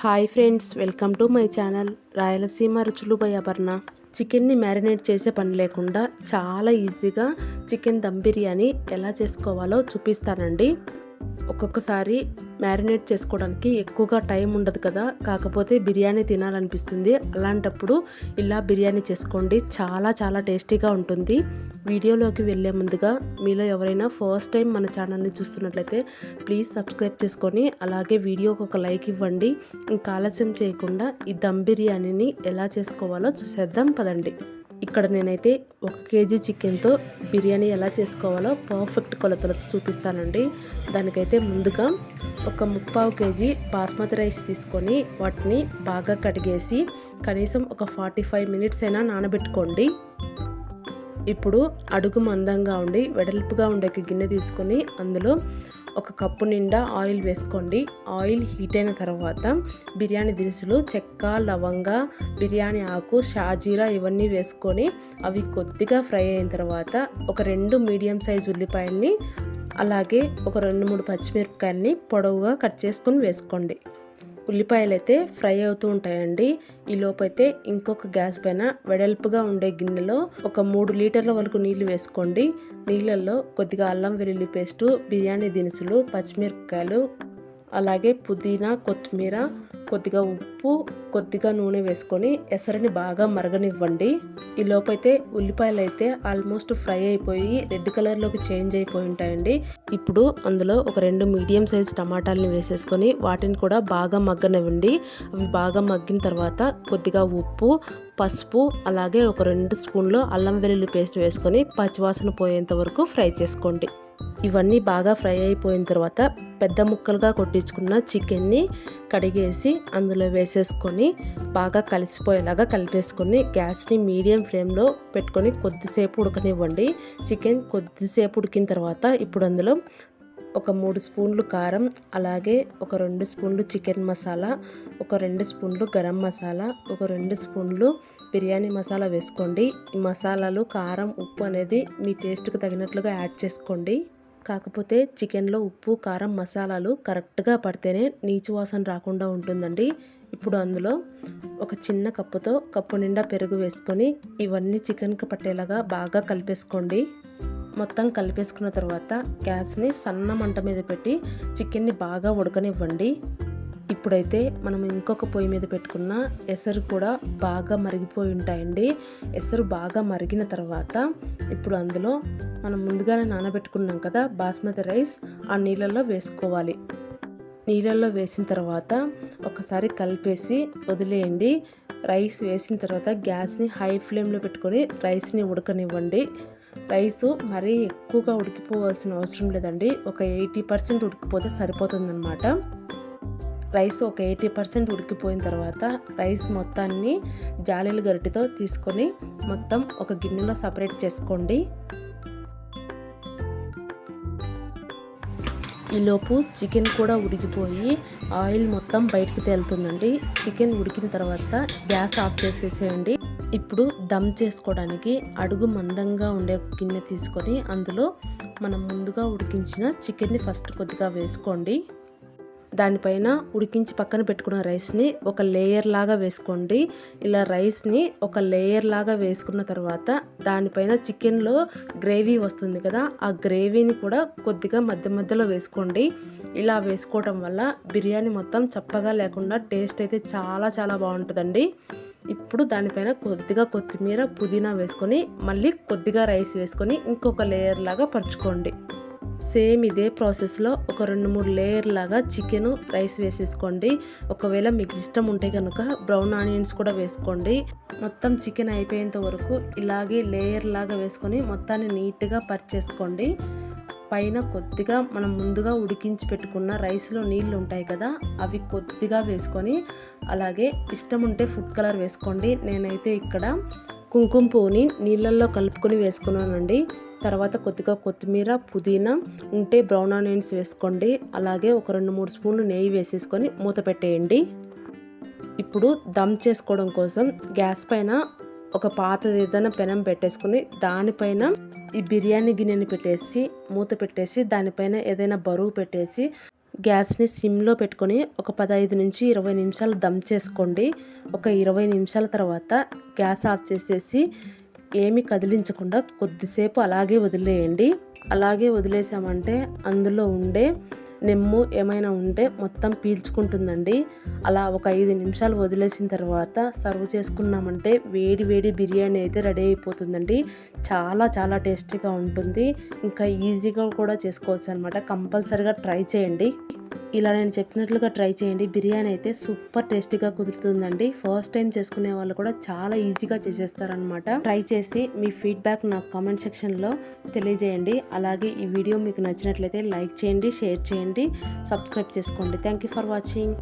Hi friends welcome to my channel Rayalaseema Ruchulu by Aparna. చికెన్ని marinate చేసే పని లేకుండా చాలా ఈజీగా చికెన్ దమ్ బిర్యానీ ఎలా చేసుకోవాలో చూపిస్తానండి. ఒక్కొక్కసారి మ్యారినేట్ చేసుకోవడానికి ఎక్కువగా టైం ఉండదు కదా. కాకపోతే బిర్యానీ తినాలనిపిస్తుంది. అలాంటప్పుడు ఇలా బిర్యానీ చేసుకోండి. చాలా చాలా టేస్టీగా ఉంటుంది. వీడియోలోకి వెళ్ళే ముందుగా మీలో ఎవరైనా ఫస్ట్ టైం మన ఛానల్ని చూస్తున్నట్లయితే ప్లీజ్ సబ్స్క్రైబ్ చేసుకొని అలాగే వీడియోకి ఒక లైక్ ఇవ్వండి. ఇంకా ఆలస్యం చేయకుండా ఈ దమ్ బిర్యానీని ఎలా చేసుకోవాలో చూసేద్దాం. పదండి. ఇక్కడ నేనైతే ఒక కేజీ చికెన్తో బిర్యానీ ఎలా చేసుకోవాలో పర్ఫెక్ట్ కొలతలతో చూపిస్తానండి. దానికైతే ముందుగా ఒక ముప్పావు కేజీ బాస్మతి రైస్ తీసుకొని వాటిని బాగా కడిగేసి కనీసం ఒక ఫార్టీ ఫైవ్ మినిట్స్ అయినా నానబెట్టుకోండి. ఇప్పుడు అడుగు మందంగా ఉండి వెడల్పుగా ఉండే గిన్నె తీసుకొని అందులో ఒక కప్పు నిండా ఆయిల్ వేసుకోండి. ఆయిల్ హీట్ అయిన తర్వాత బిర్యానీ దినుసులు చెక్క లవంగ బిర్యానీ ఆకు షాజీరా ఇవన్నీ వేసుకొని అవి కొద్దిగా ఫ్రై అయిన తర్వాత ఒక రెండు మీడియం సైజ్ ఉల్లిపాయల్ని అలాగే ఒక రెండు మూడు పచ్చిమిరపకాయలని పొడవుగా కట్ చేసుకొని వేసుకోండి. ఉల్లిపాయలు అయితే ఫ్రై అవుతూ ఉంటాయండి. ఈ లోపైతే ఇంకొక గ్యాస్ పైన వెడల్పుగా ఉండే గిన్నెలో ఒక మూడు లీటర్ల వరకు నీళ్ళు వేసుకోండి. నీళ్ళల్లో కొద్దిగా అల్లం వెల్లుల్లి పేస్టు బిర్యానీ దినుసులు పచ్చిమిరపకాయలు అలాగే పుదీనా కొత్తిమీర కొద్దిగా ఉప్పు కొద్దిగా నూనె వేసుకొని ఎసరిని బాగా మరగనివ్వండి. ఈ లోపైతే ఉల్లిపాయలు అయితే ఆల్మోస్ట్ ఫ్రై అయిపోయి రెడ్ కలర్లోకి చేంజ్ అయిపోయి ఉంటాయండి. ఇప్పుడు అందులో ఒక రెండు మీడియం సైజ్ టమాటాలని వేసేసుకొని వాటిని కూడా బాగా మగ్గనివ్వండి. అవి బాగా మగ్గిన తర్వాత కొద్దిగా ఉప్పు పసుపు అలాగే ఒక రెండు స్పూన్లు అల్లం వెల్లుల్లి పేస్ట్ వేసుకొని పచ్చివాసన పోయేంత వరకు ఫ్రై చేసుకోండి. ఇవన్నీ బాగా ఫ్రై అయిపోయిన తర్వాత పెద్ద ముక్కలుగా కొట్టించుకున్న చికెన్ని కడిగేసి అందులో వేసేసుకొని బాగా కలిసిపోయేలాగా కలిపేసుకొని గ్యాస్ని మీడియం ఫ్లేమ్లో పెట్టుకొని కొద్దిసేపు ఉడకనివ్వండి. చికెన్ కొద్దిసేపు ఉడికిన తర్వాత ఇప్పుడు అందులో ఒక మూడు స్పూన్లు కారం అలాగే ఒక రెండు స్పూన్లు చికెన్ మసాలా ఒక రెండు స్పూన్లు గరం మసాలా ఒక రెండు స్పూన్లు బిర్యానీ మసాలా వేసుకోండి. ఈ మసాలాలు కారం ఉప్పు అనేది మీ టేస్ట్కి తగినట్లుగా యాడ్ చేసుకోండి. కాకపోతే చికెన్లో ఉప్పు కారం మసాలాలు కరెక్ట్గా పడితేనే నీచు వాసన రాకుండా ఉంటుందండి. ఇప్పుడు అందులో ఒక చిన్న కప్పుతో కప్పు నిండా పెరుగు వేసుకొని ఇవన్నీ చికెన్కి పట్టేలాగా బాగా కలిపేసుకోండి. మొత్తం కలిపేసుకున్న తర్వాత గ్యాస్ని సన్న మంట మీద పెట్టి చికెన్ని బాగా ఉడకనివ్వండి. ఇప్పుడైతే మనం ఇంకొక పొయ్యి మీద పెట్టుకున్న ఎసరు కూడా బాగా మరిగిపోయి ఉంటాయండి. ఎసరు బాగా మరిగిన తర్వాత ఇప్పుడు అందులో మనం ముందుగానే నానబెట్టుకున్నాం కదా బాస్మతి రైస్ ఆ నీళ్ళల్లో వేసుకోవాలి. నీళ్ళల్లో వేసిన తర్వాత ఒకసారి కలిపేసి వదిలేయండి. రైస్ వేసిన తర్వాత గ్యాస్ని హై ఫ్లేమ్లో పెట్టుకొని రైస్ని ఉడకనివ్వండి. రైస్ మరీ ఎక్కువగా ఉడికిపోవాల్సిన అవసరం లేదండి. ఒక ఎయిటీ పర్సెంట్ ఉడికిపోతే సరిపోతుందన్నమాట. రైస్ ఒక ఎయిటీ పర్సెంట్ ఉడికిపోయిన తర్వాత రైస్ మొత్తాన్ని జాలీల గరిటితో తీసుకొని మొత్తం ఒక గిన్నెలో సపరేట్ చేసుకోండి. ఈలోపు చికెన్ కూడా ఉడికిపోయి ఆయిల్ మొత్తం బయటికి తేలుతుందండి. చికెన్ ఉడికిన తర్వాత గ్యాస్ ఆఫ్ చేసేసేయండి. ఇప్పుడు దమ్ చేసుకోవడానికి అడుగు మందంగా ఉండే ఒక గిన్నె తీసుకొని అందులో మనం ముందుగా ఉడికించిన చికెన్ని ఫస్ట్ కొద్దిగా వేసుకోండి. దానిపైన ఉడికించి పక్కన పెట్టుకున్న రైస్ని ఒక లేయర్ లాగా వేసుకోండి. ఇలా రైస్ని ఒక లేయర్ లాగా వేసుకున్న తర్వాత దానిపైన చికెన్లో గ్రేవీ వస్తుంది కదా ఆ గ్రేవీని కూడా కొద్దిగా మధ్య మధ్యలో వేసుకోండి. ఇలా వేసుకోవటం వల్ల బిర్యానీ మొత్తం చప్పగా లేకుండా టేస్ట్ అయితే చాలా చాలా బాగుంటుందండి. ఇప్పుడు దానిపైన కొద్దిగా కొత్తిమీర పుదీనా వేసుకొని మళ్ళీ కొద్దిగా రైస్ వేసుకొని ఇంకొక లేయర్ లాగా పరుచుకోండి. సేమ్ ఇదే ప్రాసెస్లో ఒక రెండు మూడు లేయర్ లాగా చికెన్ రైస్ వేసేసుకోండి. ఒకవేళ మీకు ఇష్టం ఉంటే కనుక బ్రౌన్ ఆనియన్స్ కూడా వేసుకోండి. మొత్తం చికెన్ అయిపోయేంత వరకు ఇలాగే లేయర్ లాగా వేసుకొని మొత్తాన్ని నీట్గా పరిచేసుకోండి. పైన కొద్దిగా మనం ముందుగా ఉడికించి పెట్టుకున్న రైస్లో నీళ్ళు ఉంటాయి కదా అవి కొద్దిగా వేసుకొని అలాగే ఇష్టం ఉంటే ఫుడ్ కలర్ వేసుకోండి. నేనైతే ఇక్కడ కుంకుమ పువ్వుని నీళ్ళల్లో కలుపుకొని వేసుకున్నానండి. తర్వాత కొద్దిగా కొత్తిమీర పుదీనా ఉంటే బ్రౌన్ ఆనియన్స్ వేసుకోండి. అలాగే ఒక రెండు మూడు స్పూన్లు నెయ్యి వేసేసుకొని మూత పెట్టేయండి. ఇప్పుడు దమ్ చేసుకోవడం కోసం గ్యాస్ పైన ఒక పాతది ఏదైనా పెనం పెట్టేసుకొని దానిపైన ఈ బిర్యానీ గిన్నెని పెట్టేసి మూత పెట్టేసి దానిపైన ఏదైనా బరువు పెట్టేసి గ్యాస్ని సిమ్లో పెట్టుకొని ఒక పదహైదు నుంచి ఇరవై నిమిషాలు దమ్ చేసుకోండి. ఒక ఇరవై నిమిషాల తర్వాత గ్యాస్ ఆఫ్ చేసేసి ఏమి కదిలించకుండా కొద్దిసేపు అలాగే వదిలేయండి. అలాగే వదిలేసామంటే అందులో ఉండే నెమ్ము ఏమైనా ఉంటే మొత్తం పీల్చుకుంటుందండి. అలా ఒక ఐదు నిమిషాలు వదిలేసిన తర్వాత సర్వ్ చేసుకున్నామంటే వేడి వేడి బిర్యానీ అయితే రెడీ అయిపోతుందండి. చాలా చాలా టేస్టీగా ఉంటుంది. ఇంకా ఈజీగా కూడా చేసుకోవచ్చు అనమాట కంపల్సరీగా ట్రై చేయండి. ఇలా నేను చెప్పినట్లుగా ట్రై చేయండి. బిర్యానీ అయితే సూపర్ టేస్టీగా కుదురుతుందండి. ఫస్ట్ టైం చేసుకునే వాళ్ళు కూడా చాలా ఈజీగా చేసేస్తారనమాట ట్రై చేసి మీ ఫీడ్బ్యాక్ నాకు కామెంట్ సెక్షన్లో తెలియజేయండి. అలాగే ఈ వీడియో మీకు నచ్చినట్లయితే లైక్ చేయండి షేర్ చేయండి సబ్స్క్రైబ్ చేసుకోండి. Thank you for watching.